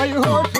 ওই হসুর বাড়ি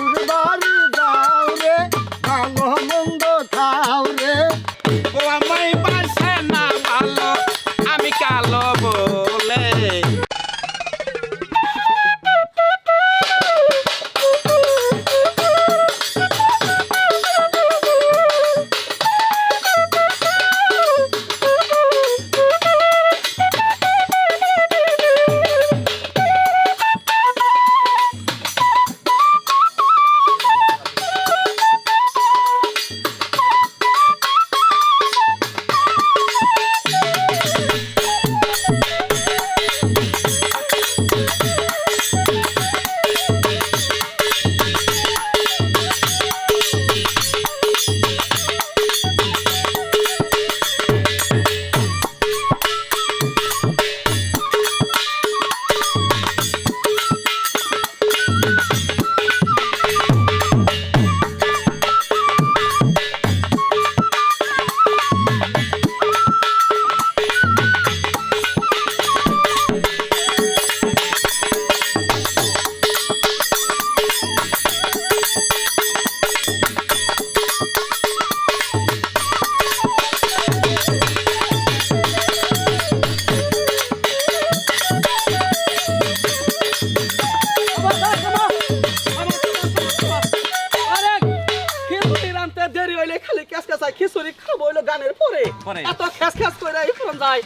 পরে। এত খ্যাস খ্যাস করে ফোন যায়।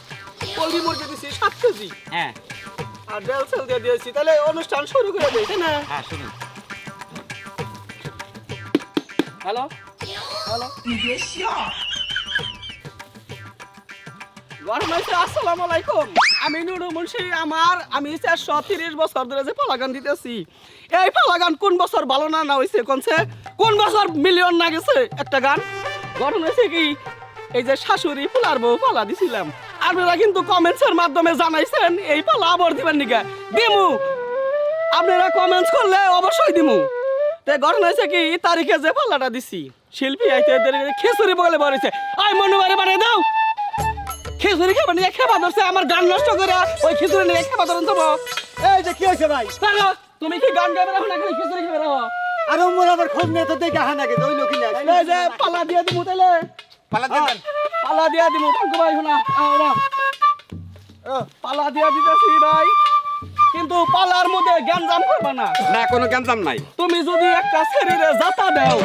মুরগি দিছি সাত কেজি। হ্যাঁ। আর ডেল দিয়ে দিয়েছি তাহলে অনুষ্ঠান শুরু করে দিই তাই না? হ্যাঁ হ্যালো? হ্যালো? গরমাইছে আসসালামু। আলাইকুম আমি নুরু মুন্সি আমার আমি চারশো তিরিশ বছর ধরে যে পালাগান দিতেছি। এই পালাগান কোন বছর ভালো না না হয়েছে কোনছে? কোন বছর মিলিয়ন না গেছে? একটা গান। গঠন হয়েছে কি? এই যে শাশুড়ি ফুলার বউ পালা দিছিলাম। আপনারা কিন্তু কমেন্টসের মাধ্যমে জানাইছেন এই পালা আবার দিবেন নিকা? দিমু। আপনারা কমেন্টস করলে অবশ্যই দিমু। তে ঘটনা হয়েছে কি তারিখে যে পাল্লাটা দিছি শিল্পী আইতে এদের খিচুড়ি বলে বলেছে আই মনুবারে বানিয়ে দাও। খিচুড়ি খাবার নিয়ে খেপা ধরছে আমার গান নষ্ট করে ওই খিচুড়ি নিয়ে খেপা ধরুন তবো এই যে কি হয়েছে ভাই? তুমি কি গান গাইবে রাখো না খালি খিচুড়ি খাবে রাখো আর মোর আবার খোঁজ নিয়ে তো দেখে হানা গেছে ওই লোকই না? যে পাল্লা দিয়ে দিমু তাইলে। পালা দেন। পাল্লা দিয়ে দিমু পাঙ্কু ভাই শোনা পাল্লা দিয়ে দিতেছি ভাই। কিন্তু পাল্লার মধ্যে গ্যাঞ্জাম করবা না। না কোনো গ্যাঞ্জাম নাই। তুমি যদি একটা শরীরে জাতা দাও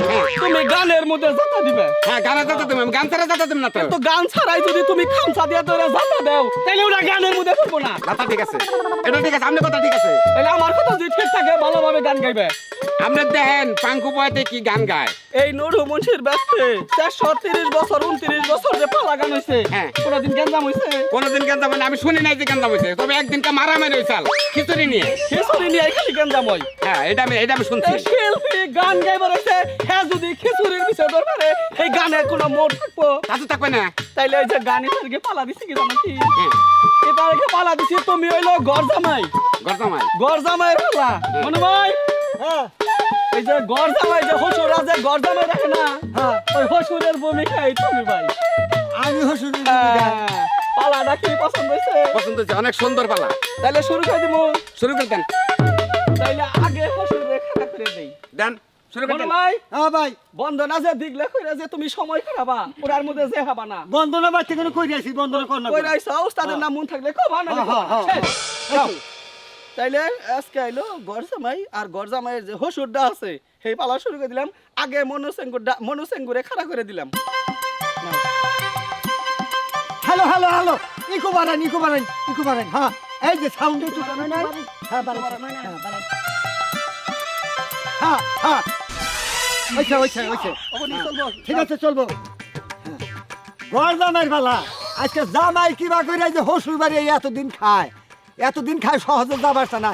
তুমি গানের মধ্যে জাতা দিবে। হ্যাঁ গানে যাতে তুমি গান ছাড়া যাতে তুমি না তো। গান ছাড়াই যদি তুমি খামসা দিয়ে ধরে জাতা দাও তাহলে ওটা গানের মধ্যে পড়ব না। কথা ঠিক আছে। এটা ঠিক আছে আপনি কথা ঠিক আছে। তাহলে আমার কথা যদি ঠিক থাকে ভালোভাবে গান গাইবে। আপনি দেখেন পাঙ্কু বয়তে কি গান গায়। এই নুরু মুন্সির ব্যস্তে চারশো তিরিশ বছর উনত্রিশ বছর যে পালা গান হয়েছে হ্যাঁ। কোনোদিন হয়েছে কোনোদিন না, আমি শুনি নাই যে গ্যাঞ্জাম হয়েছে তবে একদিনকে মারামারি হয়েছিল খিচুড়ি নিয়ে। খিচুড়ি নিয়ে খালি হয়। হ্যাঁ এটা আমি এটা আমি শুনছি। শিল্পী গান গাইবে রয়েছে হ্যাঁ যদি খিচুড়ির বিষয় দরকারে এই গানের কোনো মোড় থাকব। তা তো থাকবে না। তাইলে এই যে গানে পালা দিছি কি জানো কি? হ্যাঁ। এ তারিখে পালা দিছি তুমি হইল গরজামাই গড় জামাই। পালা। মনে ভাই হ্যাঁ। এই যে গড় জামাই যে হসুরা যে গড় জামাই রাখে না? হ্যাঁ। ওই হসুরের ভূমিকাই তুমি ভাই। আমি হসুর হ্যাঁ, পালাটা কি পছন্দ হয়েছে? পছন্দ হচ্ছে অনেক সুন্দর পালা। তাইলে শুরু করে দিব শুরু করে দেন। তাইলে আগে হসুরে খাতা করে দেই। দেন শুরু করে দেন। ভাই। হ্যাঁ ভাই। বন্ধনা যে দিগলে কইরা যে তুমি সময় খারাপা ওরার মধ্যে যে হবা না। বন্ধনা বাড়তে কোনো কই আছি বন্ধনা কর না কইরা উস্তাদের নাম মন থাকলে কবা না হ্যাঁ, হ্যাঁ, হ্যাঁ। তাইলে আজকে আইলো গরজামাই আর গরজামাইয়ের যে হসুরটা আছে সেই পালা শুরু করে দিলাম। আগে মনু সেঙ্গুর মনু খাড়া করে দিলাম। হ্যালো হ্যালো হ্যালো ইকো বাড়ান ইকো বাড়ান ইকো বাড়ান হ্যাঁ এই যে সাউন্ড একটু বাড়ান হ্যাঁ বাড়ান হ্যাঁ বাড়ান হ্যাঁ হ্যাঁ। ওইছে ওইছে অবনি চলবো। ঠিক আছে চলবো। ঘর জামাইয়ের বেলা আজকে জামাই কিবা করে যে হসুর বাড়ি এতদিন খায়। এতদিন খায় সহজে যাবার না।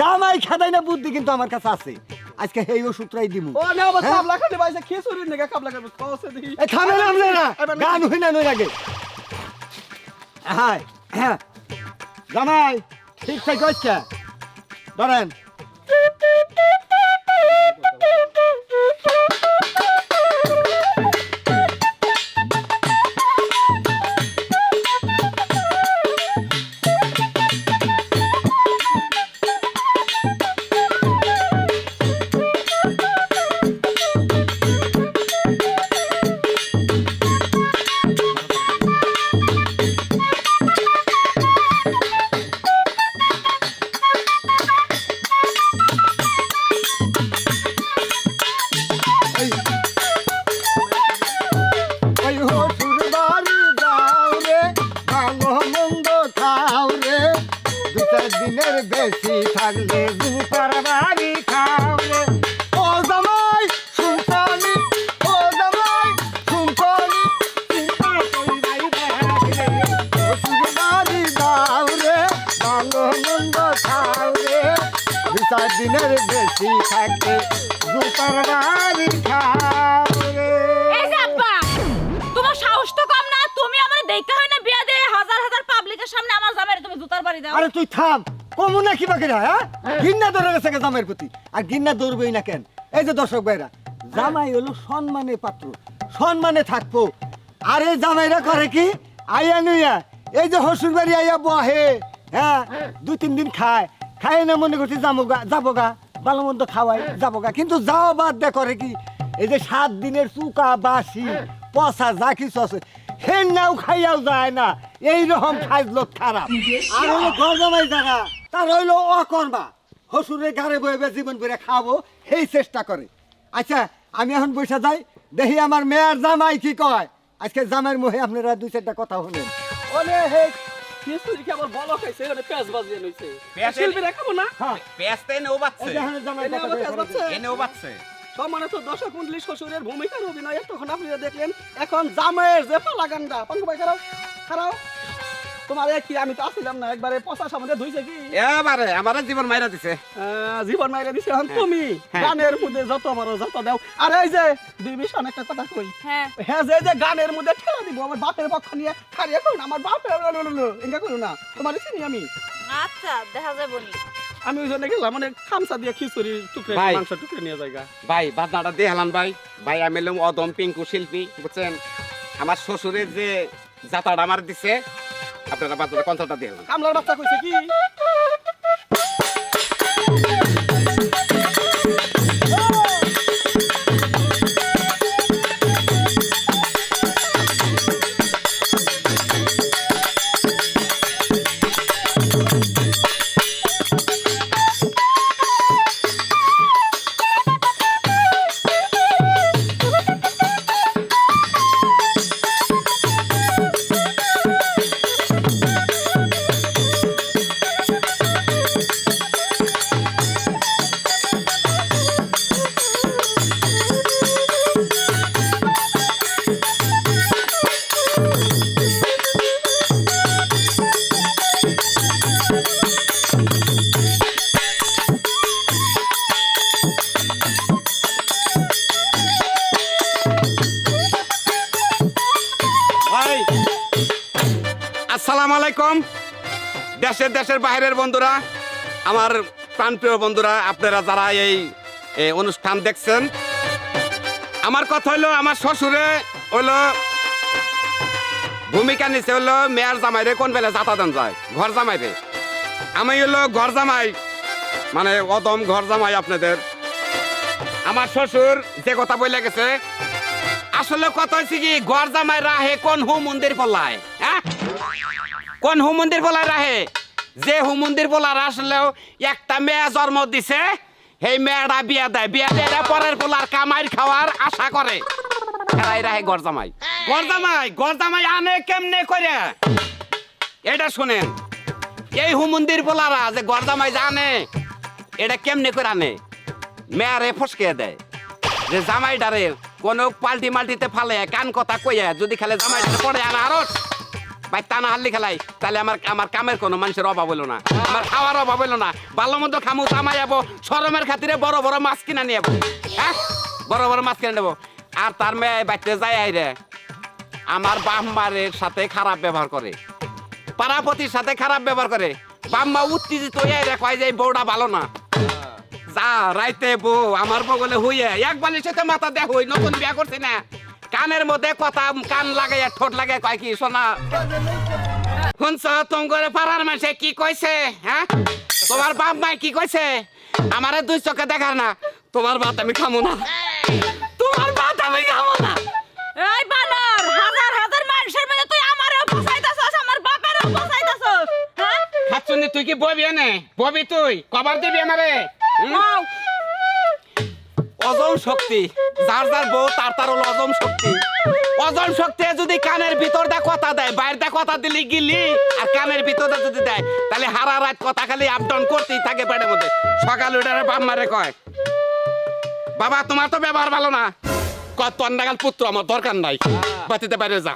জামাই খাদাই না বুদ্ধি কিন্তু আমার কাছে আছে। আজকে এই ওষুধটাই দিব ও না বাবা? কাবলা খালি বাইছে খিচুড়ি নেগা কাবলা খাবে কসে দেখি এ থামে না। আমলে না। গান হই না নই আগে। হ্যাঁ হ্যাঁ। জামাই ঠিক ঠিক হচ্ছে ধরেন রে দু চার দিনের বেশি থাকলে দুপার বাড়ি খাও রে ও জামাই শুনপানি ও জামাই শুনপানি বাড়ি দাও ভালো মন্দ খাও দু চার দিনের বেশি থাকলে দুপার বাড়ি খাও বাড়ি দাও। আরে তুই থাম। কমু না কি বাকি হ্যাঁ? গিন্না ধরে গেছে জামাইয়ের প্রতি। আর গিন্না দৌড়বেই না কেন? এই যে দর্শক ভাইরা জামাই হলো সম্মানের পাত্র। সম্মানে থাকব। আর এই জামাইরা করে কি? আইয়া নুইয়া। এই যে হসুর বাড়ি আইয়া বহে হ্যাঁ? দুই তিন দিন খায়। খায় না মনে করছি যাব গা যাব গা ভালো মন্দ খাওয়াই যাব গা কিন্তু যাওয়া বাদ দে করে কি? এই যে সাত দিনের চুকা বাসি পচা যা কিছু আছে। হেন নাও খাইয়াও যায় না। এই রকম লোক খারাপ। আর হলো গরমাই জায়গা তার হইল অকর্মা। হসুরের ঘরে বইবে জীবন করে খাব সেই চেষ্টা করে। আচ্ছা আমি এখন বসে যাই। দেখি আমার মেয়ের জামাই কি কয়। আজকে জামাইয়ের মুখে আপনারা দুই চারটা কথা শুনেন। ওলে হে খিচুড়ি কেবল বলো খাইছে? ওলে পেঁয়াজ বাজিয়ে লইছে। পেঁয়াজ শিল্পী দেখাবো না হ্যাঁ সম্মানিত দর্শক মন্ডলী শ্বশুরের ভূমিকার অভিনয় তখন আপনারা দেখলেন এখন জামাইয়ের যে পালা গান্ডা পঙ্কু ভাই খারাও খারাও তোমার কি আমি তো আসছিলাম না একবারে পচা সামনে ধুইছে কি এবারে আমার জীবন মাইরা দিছে জীবন মাইরে দিছে এখন তুমি হ্যাঁ। গানের মধ্যে যত বড় যত দাও আর এই যে দুই বিশান একটা কথা কই হ্যাঁ হ্যাঁ যে যে গানের মধ্যে ঠেলা দিব আমার বাপের পক্ষ নিয়ে খারিয়ে করুন আমার বাপের এঙ্গা করুন না তোমার চিনি আমি আচ্ছা দেখা যাবে নি আমি ওই জন্য গেলাম মানে খামসা দিয়ে খিচুড়ি টুকরে ভাই। মাংস টুকরে নিয়ে যাই ভাই বাদনাটা দিয়ে হেলান ভাই। ভাই আমি এলাম অদম পিঙ্কু শিল্পী বুঝছেন? আমার শ্বশুরের যে যাতাটা আমার দিছে আপনারা বাজারে কনসালটা দিয়ে হেলান কামলার বাচ্চা কইছে কি? আলাইকুম। দেশের দেশের বাইরের বন্ধুরা, আমার প্রাণপ্রিয় বন্ধুরা, আপনারা যারা এই অনুষ্ঠান দেখছেন, আমার কথা হইল আমার শ্বশুরে হইল ভূমিকা নিচে হইল মেয়ার জামাইরে কোন বেলা যাতা দেন যায়? ঘর জামাইরে আমি হইল ঘর জামাই মানে অদম ঘর জামাই আপনাদের। আমার শ্বশুর যে কথা বলে গেছে, আসলে কথা হয়েছে কি, ঘর জামাই রাহে কোন হু মন্দির পল্লায় হ্যাঁ? কোন হু মন্দির বলায় রাহে যে হু মন্দির বলার আসলেও একটা মেয়ে জন্ম দিছে, সেই মেয়েটা বিয়া দেয়। বিয়া দিয়ে পরের পোলার কামাই খাওয়ার আশা করে। এরাই রাহে ঘর জামাই ঘর জামাই ঘর জামাই আনে কেমনে করে এটা শুনেন, এই হু মন্দির বলারা যে ঘর জামাই জানে, এটা কেমনে করে আনে? মেয়ারে ফসকে দেয়। যে জামাইডারে কোনো পাল্টি মাল্টিতে ফালে, কান কথা কইয়া যদি খেলে জামাইডারে পড়ে আনা আরও ভাই না হাল্লি খেলাই। তাহলে আমার আমার কামের কোনো মানুষের অভাব হইল না। আমার খাওয়ার অভাব হইল না। ভালো মন্দ খামু জামাই যাব সরমের খাতিরে বড় বড় মাছ কিনা নিয়ে যাব হ্যাঁ? বড় বড় মাছ কিনে নেব আর তার মেয়ে বাচ্চা যায় আইরে আমার বাম্মারের সাথে খারাপ ব্যবহার করে। পাড়াপতির সাথে খারাপ ব্যবহার করে। বাম্মা উত্তেজিত হয়ে রে, কয় যে বউটা ভালো না। যা, রাইতে বউ, আমার বগলে হইয়ে। এক বালিশের সাথে মাথা দেখ হই, নতুন বিয়া করছি না। কানের মধ্যে কথা কান লাগাইয়া ঠোঁট লাগে কয় কি শোনা। শুনছ তোম করে পাড়ার মানুষে কি কইছে হ্যাঁ? তোমার বাপ মাই কি কইছে? আমারে দুই চোখে দেখার না তোমার ভাত আমি খামো না। তোমার ভাত আমি খামো না। এই বানর হাজার হাজার মানুষের মধ্যে তুই আমারও বসাইতাছস আমার বাপেরও বসাইতাছস হ্যাঁ? হাতছুনি তুই কি ববি এনে? ববি তুই কবার দিবি আমারে? নাও অজম শক্তি। যার যার বউ, তার তার হলো অজম শক্তি। অজম শক্তি যদি কানের ভিতর দা কথা দেয়, বাইরে দা কথা দিলি গিলি, আর কানের ভিতর দা যদি দেয়, তাহলে হারা রাত কথা খালি আপ ডাউন করতেই থাকে পেটের মধ্যে। সকাল উঠারে বাপ মারে কয়, বাবা, তোমার তো ব্যবহার ভালো না। কয়, তোর নাগাল পুত্র আমার দরকার নাই, বাতিতে বাইরে যা।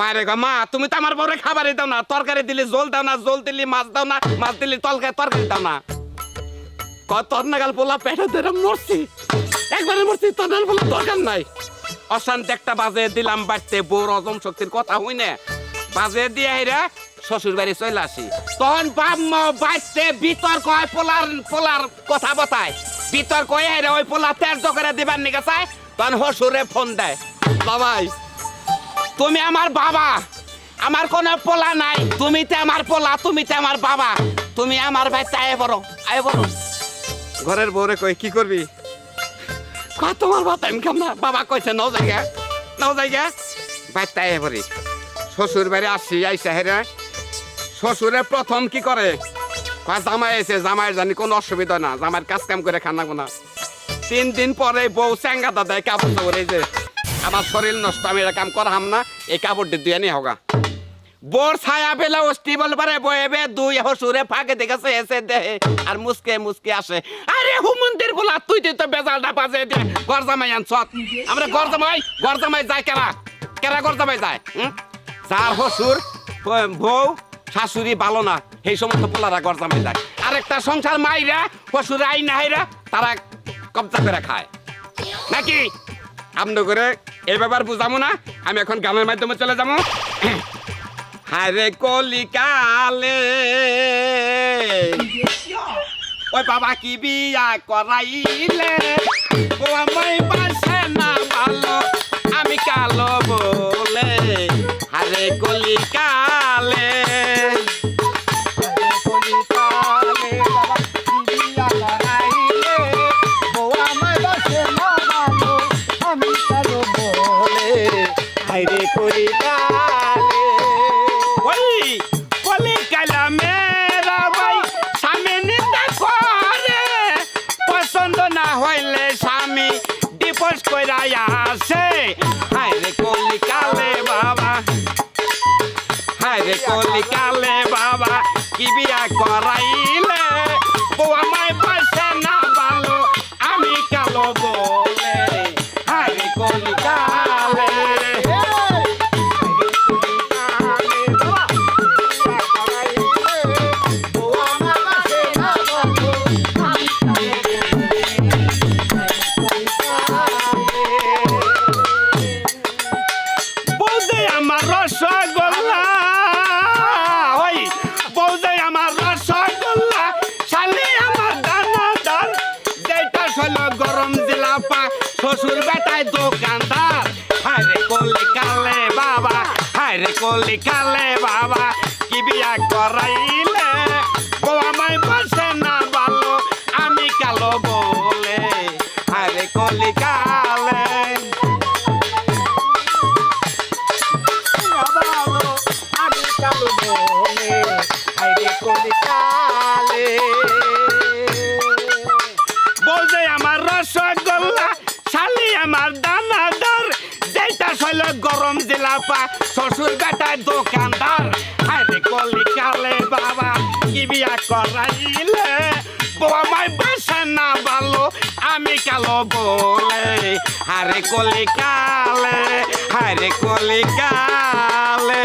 বাইরে গো মা, তুমি তো আমার বড় খাবারই দাও না, তরকারি দিলি জল দাও না জল দিলি, মাছ দাও না, মাছ দিলি তলকারি তরকারি দাও না। কত নাগাল পোলা মরছি। মরছি দরকার নাই। একটা বাজে দিলাম শক্তির কথা বাজে দিয়ে চলে আসি। তখন পোলার পোলার কথা বতায়। ওই পোলা দিবার তখন হসুরে ফোন দেয়, বাবাই, তুমি আমার বাবা, আমার কোনো পোলা নাই। তুমি তো আমার পোলা, তুমি তো আমার বাবা। তুমি আমার ভাই আয় বড় আয় বড় ঘরের বউরে কই, কি করবি? তোমার ভাত আমি খাম না? বাবা কইছে, নাও জায়গা নাও জায়গা তাই বলি শ্বশুর বাড়ি আসছি, আইসা হেরে। শ্বশুরে প্রথম কি করে? জামাই এসে জামাইয়ের জানি কোনো অসুবিধা না, জামাইয়ের কাজ কাম করে খানা গোনা তিন দিন পরে বউ স্যাঙ্গা দাদায় কাপড় চাপড় যে, আমার শরীর নষ্ট, আমি এটা কাম করাম না, এই কাপড়টি দুয়ে নিয়ে হোগা বোর ছায়া পেলে অষ্টি বল পারে বয়েবে দুই হসুরে ফাঁকে দেখেছে, এসে দেহে। আর মুসকে মুসকে আসে। আরে হুমন্দির বলা তুই তুই তো বেজালটা বাজে দে গর জামাই আনছ। আমরা গর জামাই জামাই যায় কেরা? কেরা গর জামাই যায়? যার হসুর বউ শাশুড়ি ভালো না। সেই সমস্ত পোলারা গর জামাই যায়। আরেকটা সংসার মাইরা, হসুর আই না হাইরা, তারা কবজা করে খায়। নাকি? আমন করে এই ব্যাপার বুঝামো না, আমি এখন গানের মাধ্যমে চলে যাব। হারে কলিকালে। ওই বাবা কি বিয়া করাইলে? ও আমায় পাশে না ভালো, আমি কালো বলে। হারে কলিকালে। ওই কলিকালা মেরা ভাই স্বামী নিতে করে পছন্দ না হইলে স্বামী ডিভোর্স কইরা আসে হায় রে কলিকালে বাবা হায় রে কলিকালে বাবা কি বিয়া করাইলে বউ আমায় পাশে না ভালো আমি কালো বলে শ্বশুর বেটায় দোকানদার হায় রে কলি কালে বাবা, হায় রে কলি কালে বাবা, কি বিয়া করাইলে? ও আমায় বসে না ভালো আমি কালো বলে হায় রে কলি কালে জিলাপা শ্বশুর বেটায় দোকানদার। আরে কলি কালে বাবা, কি বিয়া করাইলে? বোমায় বসে না ভালো আমি কালো বলে। আরে কলি কালে আরে কলি কালে